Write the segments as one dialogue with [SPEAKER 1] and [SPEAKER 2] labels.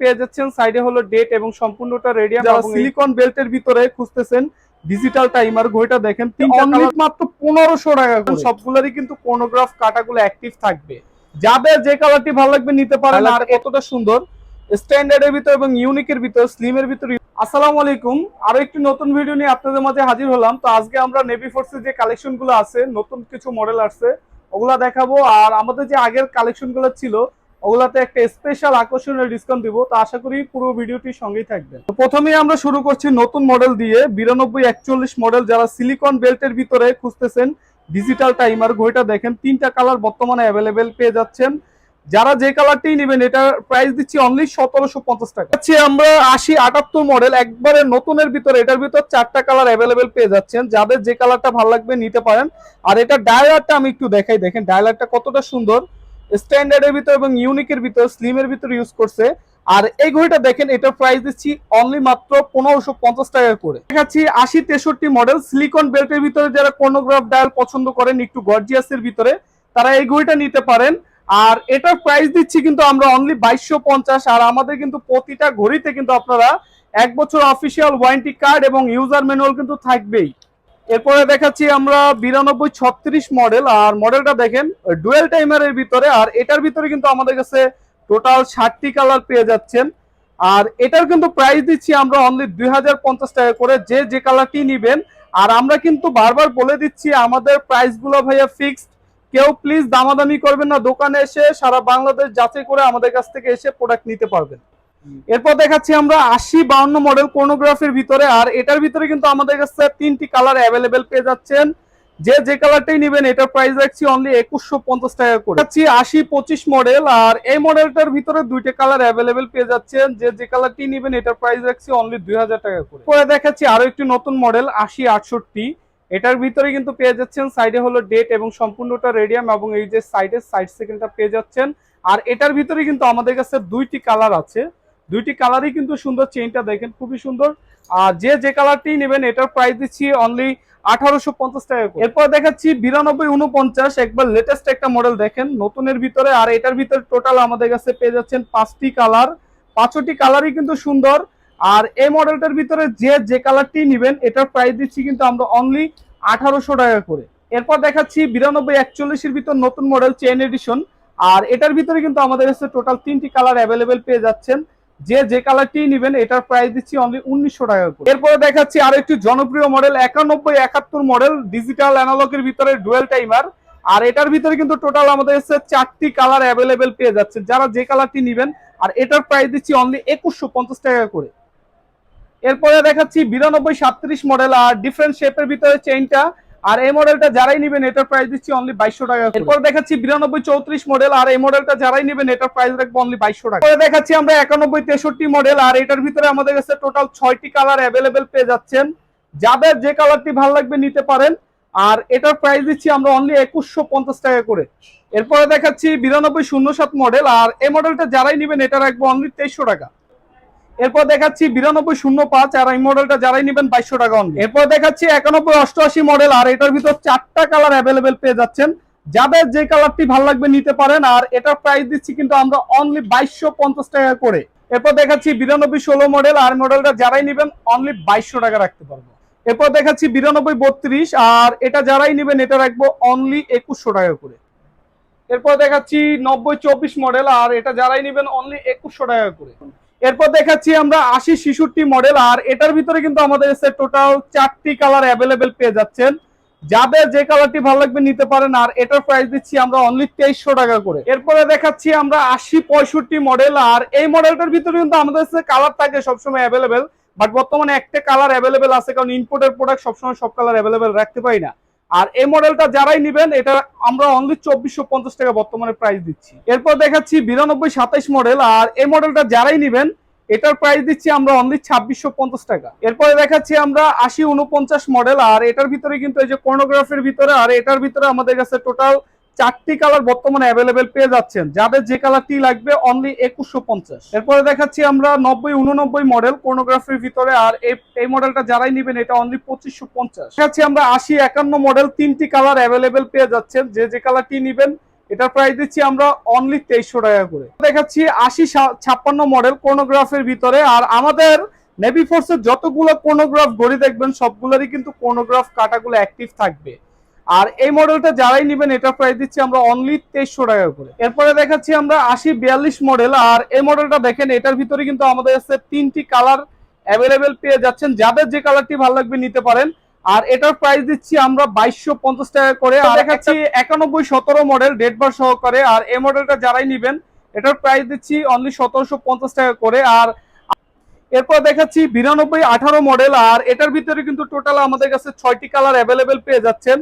[SPEAKER 1] পেয়ে যাচ্ছেন। সাইডে হলো ডেট এবং সম্পূর্ণটা রেডিয়াম সিলিকন বেল্টের ভিতরে খুঁজতেছেন ডিজিটাল টাইমার ঘড়িটা দেখেন মাত্র পনেরোশো টাকা সবগুলোরই কিন্তু কোনোগ্রাফ কাটাগুলো অ্যাক্টিভ থাকবে। যাদের যে কালারটি ভালো লাগবে নিতে পারেন আর এতটা সুন্দর স্ট্যান্ডার্ডের ভিতর এবং ইউনিকের ভিতর স্লিমের ভিতর আসসালামু আলাইকুম। আরও একটি নতুন ভিডিও নিয়ে আপনাদের মাঝে হাজির হলাম। তো আজকে আমরা নেভি ফোর্সের যে কালেকশনগুলো আছে নতুন কিছু মডেল আসছে ওগুলা দেখাবো। আর আমাদের যে আগের কালেকশনগুলো ছিল ওগুলাতে একটা স্পেশাল আকর্ষণীয় ডিসকাউন্ট দিব, তো আশা করি পুরো ভিডিওটি সঙ্গেই থাকবেন তো প্রথমেই আমরা শুরু করছি নতুন মডেল দিয়ে, বিরানব্বই একচল্লিশ মডেল যারা সিলিকন বেল্টের ভিতরে খুঁজতেছেন ডিজিটাল টাইমার ঘড়িটা দেখেন, তিনটা কালার বর্তমানে অ্যাভেলেবেল পেয়ে যাচ্ছেন। যারা যে কালারটি নেবেন, এটার প্রাইস দিচ্ছি অনলি সতেরোশো পঞ্চাশ টাকা। হচ্ছে আমরা আশি আটাত্তর মডেল একবারে নতুনের ভিতরে, এটার ভিতর চারটা কালার অ্যাভেলেবেল পেয়ে যাচ্ছেন। যাদের যে কালারটা ভালো লাগবে নিতে পারেন। আর এটা ডায়ালারটা আমি একটু দেখাই, দেখেন ডায়ালারটা কতটা সুন্দর। স্ট্যান্ডার্ডের ভিতর এবং ইউনিকের ভিতর স্লিমের ভিতর ইউজ করছে। আর এই ঘড়িটা দেখেন, এটার প্রাইস দিচ্ছি অনলি মাত্র পনেরোশো পঞ্চাশ টাকা করে। দেখাচ্ছি আশি তেষট্টি মডেল সিলিকন বেল্টের ভিতরে যারা কোনোগ্রাফ ডায়াল পছন্দ করেন, একটু গর্জিয়াসের ভিতরে, তারা এই ঘড়িটা নিতে পারেন। আর এটার প্রাইস দিচ্ছি কিন্তু আমরা অনলি বাইশশো পঞ্চাশ, আর আমাদের কিন্তু প্রতিটা ঘড়িতে কিন্তু আপনারা এক বছর অফিসিয়াল ওয়ারেন্টি কার্ড এবং ইউজার ম্যানুয়াল কিন্তু থাকবেই। এরপরে দেখাচ্ছি আমরা বিরানব্বই ছত্রিশ মডেল আর মডেলটা দেখেন ডুয়েল টাইমারের ভিতরে, আর এটার ভিতরে কিন্তু আমাদের কাছে টোটাল ষাটটি কালার পেয়ে যাচ্ছেন। আর এটার কিন্তু প্রাইস দিচ্ছি আমরা অনলি দুই হাজার পঞ্চাশ টাকা করে, যে যে কালারটি নিবেন। আর আমরা কিন্তু বারবার বলে দিচ্ছি, আমাদের প্রাইসগুলো ভাইয়া ফিক্সড কেউ প্লিজ দামাদামি করবেন না, দোকানে এসে সারা বাংলাদেশ যাচাই করে আমাদের কাছ থেকে এসে প্রোডাক্ট নিতে পারবেন। এরপর দেখাচ্ছি আমরা আশি বাউন্ন মডেল কোনোগ্রাফের ভিতরে, আর এটার ভিতরে কিন্তু আমাদের কাছে তিনটি কালার অ্যাভেলেবেল পেয়ে যাচ্ছেন। যে যে কালারটাই নেবেন, এটার প্রাইস রাখছি অনলি একুশশো পঞ্চাশ টাকা করে। দেখাচ্ছি আশি পঁচিশ মডেল আর এই মডেলটার ভিতরে দুইটা কালার অ্যাভেলেবেল পেয়ে যাচ্ছেন। যে যে কালারটি নেবেন, এটার প্রাইস রাখছি অনলি দুই হাজার টাকা করে। পরে দেখাচ্ছি আরও একটি নতুন মডেল আশি আটষট্টি। এটার ভিতরে কিন্তু পেয়ে যাচ্ছেন সাইডে হলো ডেট এবং সম্পূর্ণটা রেডিয়াম এবং এই যে সাইডের সাইড সেকেন্ডটা পেয়ে যাচ্ছেন। আর এটার ভিতরে কিন্তু আমাদের কাছে দুইটি কালার আছে। দুইটি কালারই কিন্তু সুন্দর চেইনটা দেখেন, খুবই সুন্দর। আর যে যে কালারটি নেবেন, এটার প্রাইস দিচ্ছি অনলি আঠারোশো পঞ্চাশ টাকা। এরপর দেখাচ্ছি বিরানব্বই উনপঞ্চাশ একবার লেটেস্ট একটা মডেল দেখেন, নতুনের ভিতরে। আর এটার ভিতরে টোটাল আমাদের কাছে পেয়ে যাচ্ছেন পাঁচটি কালার পাঁচটি কালারই কিন্তু সুন্দর। আর এই মডেলটার ভিতরে যে যে কালারটি নেবেন, এটার প্রাইস দিচ্ছি কিন্তু আমরা অনলি আঠারোশো টাকা করে। এরপর দেখাচ্ছি বিরানব্বই একচল্লিশের ভিতর নতুন মডেল চেন এডিশন আর এটার ভিতরে কিন্তু আমাদের কাছে টোটাল তিনটি কালার অ্যাভেলেবেল পেয়ে যাচ্ছেন। যে যে কালারটি নেবেন, এটার প্রাইস দিচ্ছি অনলি উনিশশো টাকা করে। এরপরে দেখাচ্ছি আর একটি জনপ্রিয় মডেল একানব্বই একাত্তর মডেল ডিজিটাল অ্যানালগের ভিতরে ডুয়েল টাইমার আর এটার ভিতরে কিন্তু টোটাল আমাদের কাছে চারটি কালার অ্যাভেলেবেল পেয়ে যাচ্ছে। যারা যে কালারটি নেবেন, আর এটার প্রাইস দিচ্ছি অনলি একুশশো পঞ্চাশ টাকা করে। এরপরে দেখাচ্ছি বিরানব্বই সাতত্রিশ মডেল আর ডিফারেন্ট শেপের ভিতরে চেইনটা আর এই মডেলটা যারাই নেবেন, এটার প্রাইস দিচ্ছি অনলি বাইশশো টাকা এরপর দেখাচ্ছি বিরানব্বই চৌত্রিশ মডেল আর এই মডেলটা যারাই নেবেন, এটার প্রাইস রাখব অনলি বাইশশো টাকা। দেখাচ্ছি আমরা একানব্বই তেষট্টি মডেল আর এটার ভিতরে আমাদের কাছে টোটাল ছয়টি কালার অ্যাভেলেবেল পেয়ে যাচ্ছেন। যাদের যে কালারটি ভালো লাগবে নিতে পারেন, আর এটার প্রাইস দিচ্ছি আমরা অনলি একুশশো পঞ্চাশ টাকা করে। এরপরে দেখাচ্ছি বিরানব্বই শূন্য সাত মডেল আর এই মডেলটা যারাই নেবেন, এটা রাখব অনলি তেইশশো টাকা। এরপর দেখাচ্ছি বিরানব্বই শূন্য পাঁচ, আর এই মডেলটা যারাই নেবেন বাইশশো টাকা অনলি এরপর দেখাচ্ছি একানব্বই অষ্টআশি মডেল আর এটার ভিতর চারটা কালার অ্যাভেলেবেল পেয়ে যাচ্ছেন। যাদের যে কালারটি ভালো লাগবে নিতে পারেন, আর এটার প্রাইস দিচ্ছি কিন্তু আমরা অনলি বাইশশো পঞ্চাশ টাকা করে। এরপর দেখাচ্ছি বিরানব্বই ষোলো মডেল আর মডেলটা যারাই নেবেন অনলি বাইশশো টাকা রাখতে পারব। এরপর দেখাচ্ছি বিরানব্বই বত্রিশ, আর এটা যারাই নেবেন, এটা রাখব অনলি একুশশো টাকা করে। এরপর দেখাচ্ছি নব্বই চব্বিশ মডেল আর এটা যারাই নেবেন অনলি একুশশো টাকা করে। এরপর দেখাচ্ছি আমরা আশি শিশুটি মডেল আর এটার ভিতরে কিন্তু আমাদের এসে টোটাল চারটি কালার অ্যাভেলেবেল পেয়ে যাচ্ছেন। যাদের যে কালারটি ভালো লাগবে নিতে পারেন, আর এটার প্রাইস দিচ্ছি আমরা অনলি তেইশশো টাকা করে। এরপরে দেখাচ্ছি আমরা আশি পঁয়ষট্টি মডেল আর এই মডেলটার ভিতরে কিন্তু আমাদের কালার থাকে সবসময় অ্যাভেলেবেল বাট বর্তমানে একটা কালার অ্যাভেলেবেল আছে, কারণ ইম্পোর্টের প্রোডাক্ট সবসময় সব কালার অ্যাভেলেবেল রাখতে পারি না। আর এই মডেলটা যারাই নিবেন, এটা আমরা অনলি চব্বিশশো পঞ্চাশ টাকা বর্তমানে প্রাইস দিচ্ছি। এরপর দেখাচ্ছি বিরানব্বই সাতাইশ মডেল আর এই মডেলটা যারাই নিবেন, এটার প্রাইস দিচ্ছি আমরা অনলি ছাব্বিশশো পঞ্চাশ টাকা। এরপরে দেখাচ্ছি আমরা আশি উনপঞ্চাশ মডেল আর এটার ভিতরে কিন্তু এই যে কর্নোগ্রাফির ভিতরে, আর এটার ভিতরে আমাদের কাছে টোটাল চারটি কালার বর্তমানে অ্যাভেলেবেল পেয়ে যাচ্ছেন। যাদের যে কালারটি লাগবে অনলি একুশশো পঞ্চাশ। এরপরে দেখাচ্ছি আমরা নব্বই, উননব্বই মডেল পর্নোগ্রাফির ভিতরে, আর এই- এই মডেলটা যারাই নেবেন, এটা অনলি পঁচিশশো পঞ্চাশ। দেখাচ্ছি আমরা আশি একান্ন মডেল তিনটি কালার অ্যাভেলেবেল পেয়ে যাচ্ছেন। যে যে কালারটি নেবেন, এটার প্রাইস দিচ্ছি আমরা অনলি তেইশশো টাকা করে। দেখাচ্ছি আশি ছাপ্পান্ন মডেল কোনোগ্রাফের ভিতরে, আর আমাদের নেভি ফোর্সের যতগুলো কোনোগ্রাফ ঘড়ি দেখবেন, সবগুলোরই কিন্তু কোনোগ্রাফ কাটাগুলো অ্যাক্টিভ থাকবে। আর এই মডেলটা যারাই নেবেন এটা প্রাইস দিচ্ছি আমরা অনলি তেইশশো টাকা করে। এরপরে দেখাচ্ছি আমরা আশি বিয়াল্লিশ মডেল আর এই মডেলটা দেখেন এটার ভিতরে কিন্তু আমাদের কাছে তিনটি কালার অ্যাভেলেবেল পেয়ে যাচ্ছেন। যাদের যে কালারটি ভালো লাগবে নিতে পারেন। আর এটার প্রাইস দিচ্ছি আমরা বাইশশো পঞ্চাশ টাকা করে। আর দেখাচ্ছি একানব্বই সতেরো মডেল ডেট বার সহকারে। আর এই মডেলটা যারাই নিবেন এটার প্রাইস দিচ্ছি অনলি সতেরোশো পঞ্চাশ টাকা করে। আর এরপর দেখাচ্ছি বিরানব্বই আঠারো মডেল আর এটার ভিতরে কিন্তু টোটাল আমাদের কাছে ছয়টি কালার অ্যাভেলেবেল পেয়ে যাচ্ছেন।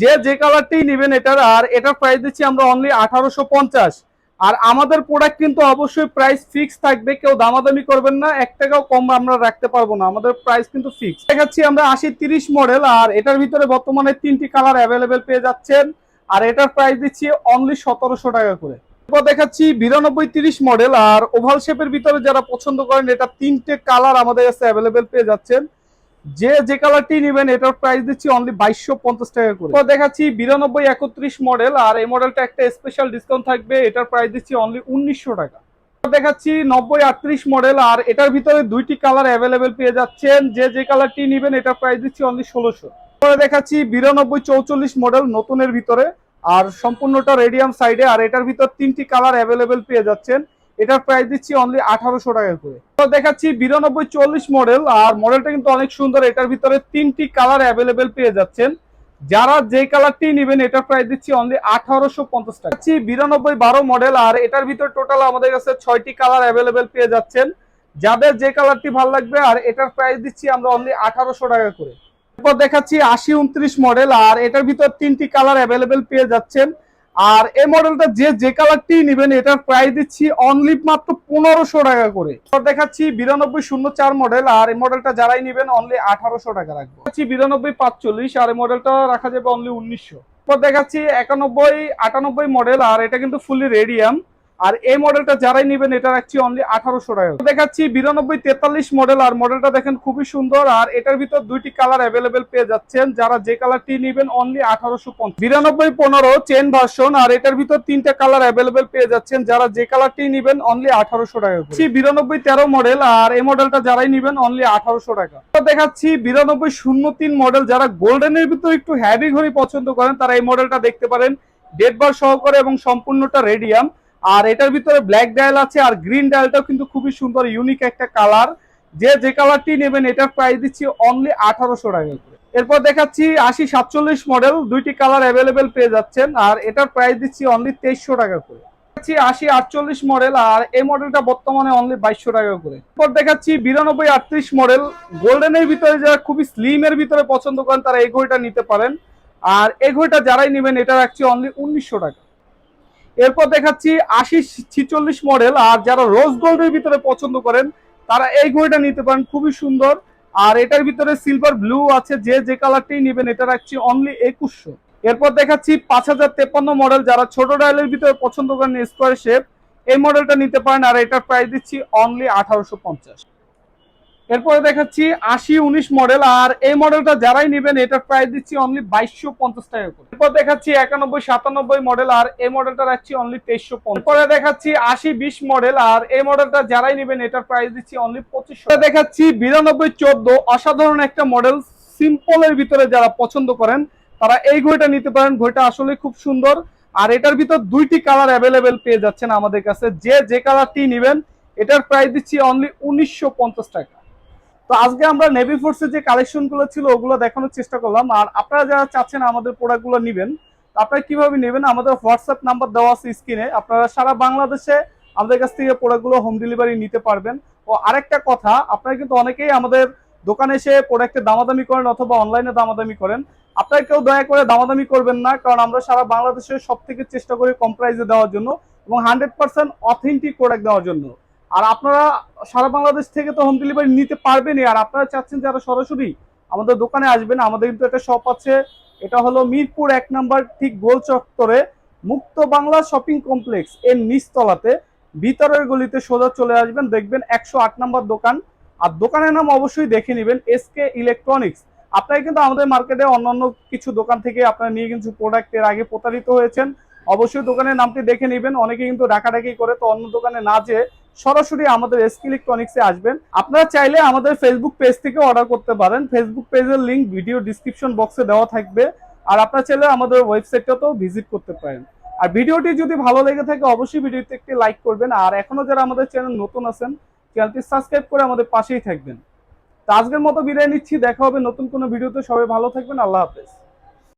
[SPEAKER 1] যে যে কালারটি নেবেন এটার, আর এটার প্রাইস দিচ্ছি আমরা অনলি আঠারোশো পঞ্চাশ। আর আমাদের প্রোডাক্ট কিন্তু অবশ্যই প্রাইস ফিক্স থাকবে, কেউ দামাদামি করবেন না, এক টাকাও কম আমরা রাখতে পারব না, আমাদের প্রাইস কিন্তু ফিক্স দেখাচ্ছি আমরা আশি তিরিশ মডেল আর এটার ভিতরে বর্তমানে তিনটি কালার অ্যাভেলেবেল পেয়ে যাচ্ছেন, আর এটার প্রাইস দিচ্ছি অনলি সতেরোশো টাকা করে। এরপর দেখাচ্ছি বিরানব্বই তিরিশ মডেল আর ওভাল শেপের ভিতরে যারা পছন্দ করেন, এটা তিনটে কালার আমাদের কাছে অ্যাভেলেবেল পেয়ে যাচ্ছেন। যে যে কালারটি নেবেন, এটার প্রাইস দিচ্ছি অনলি বাইশশো পঞ্চাশ টাকা করে। এরপর দেখাচ্ছি বিরানব্বই একত্রিশ মডেল আর এই মডেলটা একটা স্পেশাল ডিসকাউন্ট থাকবে, এটার প্রাইস দিচ্ছি অনলি উনিশশো টাকা। দেখাচ্ছি নব্বই আটত্রিশ মডেল আর এটার ভিতরে দুইটি কালার অ্যাভেলেবেল পেয়ে যাচ্ছেন। যে যে কালারটি নেবেন, এটার প্রাইস দিচ্ছি অনলি ষোলোশো। এরপরে দেখাচ্ছি বিরানব্বই চৌচল্লিশ মডেল নতুনের ভিতরে, আর সম্পূর্ণটা রেডিয়াম সাইডে আর এটার ভিতর তিনটি কালার অ্যাভেলেবেল পেয়ে যাচ্ছেন। এটার প্রাইস দিচ্ছি অনলি আঠারোশো টাকা করে। তো দেখাচ্ছি বিরানব্বই চল্লিশ মডেল আর মডেলটা কিন্তু অনেক সুন্দর। এটার ভিতরে তিনটি কালার অ্যাভেলেবেল পেয়ে যাচ্ছেন। যারা যে কালারটি নেবেন, এটার প্রাইস দিচ্ছি অনলি আঠারোশো পঞ্চাশ টাকা। বিরানব্বই বারো মডেল আর এটার ভিতর টোটাল আমাদের কাছে ছয়টি কালার অ্যাভেলেবেল পেয়ে যাচ্ছেন। যাদের যে কালারটি ভালো লাগবে, আর এটার প্রাইস দিচ্ছি আমরা অনলি আঠারোশো টাকা করে। এরপর দেখাচ্ছি আশি উনত্রিশ মডেল আর এটার ভিতর তিনটি কালার অ্যাভেলেবেল পেয়ে যাচ্ছেন। আর এই মডেলটা যে যে কালারটি নেবেন, এটার প্রাইস দিচ্ছি অনলি মাত্র পনেরোশো টাকা করে। দেখাচ্ছি বিরানব্বই শূন্য চার মডেল আর এই মডেলটা যারাই নেবেন অনলি আঠারোশো টাকা রাখব। বিরানব্বই পাঁচচল্লিশ, আর এই মডেলটা রাখা যাবে অনলি উনিশশো। দেখাচ্ছি একানব্বই আটানব্বই মডেল আর এটা কিন্তু ফুললি রেডিয়াম আর এই মডেলটা যারাই নেবেন, এটা রাখছি অনলি আঠারোশো টাকা। দেখাচ্ছি বিরানব্বই তেতাল্লিশ মডেল আর মডেলটা দেখেন খুবই সুন্দর, আর এটার ভিতর দুইটি কালার অ্যাভেলেবেল পেয়ে যাচ্ছেন। যারা যে কালারটি নেবেন অনলি আঠারোশো পঞ্চাশ। বিরানব্বই পনেরো চেন ভার্সন আর এটার ভিতর তিনটা কালার অ্যাভেলেবেল পেয়ে যাচ্ছেন। যারা যে কালারটি নেবেন অনলি আঠারোশো টাকা। বিরানব্বই তেরো মডেল আর এই মডেলটা যারাই নেবেন অনলি আঠারোশো টাকা। দেখাচ্ছি বিরানব্বই শূন্য তিন মডেল যারা গোল্ডেনের ভিতর একটু হ্যাভি ঘড়ি পছন্দ করেন, তারা এই মডেলটা দেখতে পারেন। ডেট বার সহকারে এবং সম্পূর্ণটা রেডিয়াম আর এটার ভিতরে ব্ল্যাক ডায়াল আছে আর গ্রিন ডায়ালটাও কিন্তু খুবই সুন্দর ইউনিক একটা কালার যে যে কালারটি নেবেন এটার প্রাইস দিচ্ছি অনলি আঠারোশো টাকা করে। এরপর দেখাচ্ছি আশি সাতচল্লিশ মডেল দুইটি কালার অ্যাভেলেবেল পেয়ে যাচ্ছেন। আর এটার প্রাইস দিচ্ছি অনলি তেইশশো টাকা করে। দেখাচ্ছি আশি আটচল্লিশ মডেল আর এই মডেলটা বর্তমানে অনলি বাইশশো টাকা করে। এরপর দেখাচ্ছি বিরানব্বই আটত্রিশ মডেল গোল্ডেনের ভিতরে যারা খুবই স্লিমের ভিতরে পছন্দ করেন, তারা এই ঘড়িটা নিতে পারেন। আর এই ঘড়িটা যারাই নেবেন, এটা রাখছি অনলি উনিশশো টাকা। এরপর দেখাচ্ছি আশি ছিচল্লিশ মডেল, আর যারা রোজ গোল্ডের ভিতরে পছন্দ করেন, তারা এই ঘড়িটা নিতে পারেন, খুবই সুন্দর। আর এটার ভিতরে সিলভার ব্লু আছে, যে যে কালারটি নেবেন, এটা রাখছি অনলি একুশশো। এরপর দেখাচ্ছি পাঁচ হাজার তেপান্ন মডেল যারা ছোট ডায়ালের ভিতরে পছন্দ করেন স্কোয়ার শেপ এই মডেলটা নিতে পারেন, আর এটার প্রাইস দিচ্ছি অনলি আঠারোশো পঞ্চাশ। এরপরে দেখাচ্ছি আশি উনিশ মডেল আর এই মডেলটা যারাই নেবেন, এটার প্রাইস দিচ্ছি অনলি বাইশশো পঞ্চাশ টাকা করে। এরপর দেখাচ্ছি একানব্বই, সাতানব্বই মডেল আর এই মডেলটা রাখছি অনলি তেইশশো পরে দেখাচ্ছি আশি বিশ মডেল আর এই মডেলটা যারাই নেবেন, এটার প্রাইস দিচ্ছি অনলি পঁচিশশো। দেখাচ্ছি বিরানব্বই, চোদ্দ অসাধারণ একটা মডেল সিম্পলের ভিতরে যারা পছন্দ করেন, তারা এই ঘড়িটা নিতে পারেন। ঘড়িটা আসলে খুব সুন্দর, আর এটার ভিতর দুইটি কালার অ্যাভেলেবেল পেয়ে যাচ্ছেন আমাদের কাছে। যে যে কালারটি নেবেন, এটার প্রাইস দিচ্ছি অনলি উনিশশো পঞ্চাশ টাকা। তো আজকে আমরা নেভি ফোর্সের যে কালেকশনগুলো ছিল, ওগুলো দেখানোর চেষ্টা করলাম। আর আপনারা যারা চাচ্ছেন আমাদের প্রোডাক্টগুলো নেবেন আপনারা কীভাবে নেবেন? আমাদের হোয়াটসঅ্যাপ নাম্বার দেওয়া আছে স্ক্রিনে আপনারা সারা বাংলাদেশে আমাদের কাছ থেকে প্রোডাক্টগুলো হোম ডেলিভারি নিতে পারবেন। ও আরেকটা কথা, আপনারা কিন্তু অনেকেই আমাদের দোকানে এসে প্রোডাক্টের দামাদামি করেন অথবা অনলাইনে দামাদামি করেন। আপনারা কেউ দয়া করে দামাদামি করবেন না, কারণ আমরা সারা বাংলাদেশে সব থেকে চেষ্টা করি কম প্রাইসে দেওয়ার জন্য এবং হান্ড্রেড পার্সেন্ট অথেন্টিক প্রোডাক্ট দেওয়ার জন্য। আর আপনারা সারা বাংলাদেশ থেকে তো হোম ডেলিভারি নিতে পারবেনই, আর আপনারা চাচ্ছেন যারা সরাসরি আমাদের দোকানে আসবেন, আমাদের কিন্তু একটা শপ আছে, এটা হলো মিরপুর এক নাম্বার ঠিক গোল চত্বরে মুক্ত বাংলা শপিং কমপ্লেক্স এর নিচতলাতে, ভিতরের গলিতে সোজা চলে আসবেন, দেখবেন একশো আট নাম্বার দোকান, আর দোকানের নাম অবশ্যই দেখে নেবেন এসকে ইলেকট্রনিক্স আপনারা কিন্তু আমাদের মার্কেটে অন্যান্য কিছু দোকান থেকে আপনারা নিয়ে কিছু প্রোডাক্টের আগে প্রতারিত হয়েছেন, অবশ্যই দোকানের নামটি দেখে নেবেন, অনেকে কিন্তু ডাকাডাকি করে, তো অন্য দোকানে না যেয়ে সরাসরি আমাদের এসকে ইলেকট্রনিক্সে আসবেন। আপনারা চাইলে আমাদের ফেসবুক পেজ থেকে অর্ডার করতে পারেন। ফেসবুক পেজের লিঙ্ক ভিডিও ডিসক্রিপশন বক্সে দেওয়া থাকবে। আর আপনারা চাইলে আমাদের ওয়েবসাইটটাতেও ভিজিট করতে পারেন। আর ভিডিওটি যদি ভালো লেগে থাকে, অবশ্যই ভিডিওতে একটি লাইক করবেন। আর এখনও যারা আমাদের চ্যানেল নতুন আছেন চ্যানেলটি সাবস্ক্রাইব করে আমাদের পাশেই থাকবেন। তো আজকের মতো বিদায় নিচ্ছি। দেখা হবে নতুন কোনো ভিডিওতে সবাই ভালো থাকবেন। আল্লাহ হাফেজ।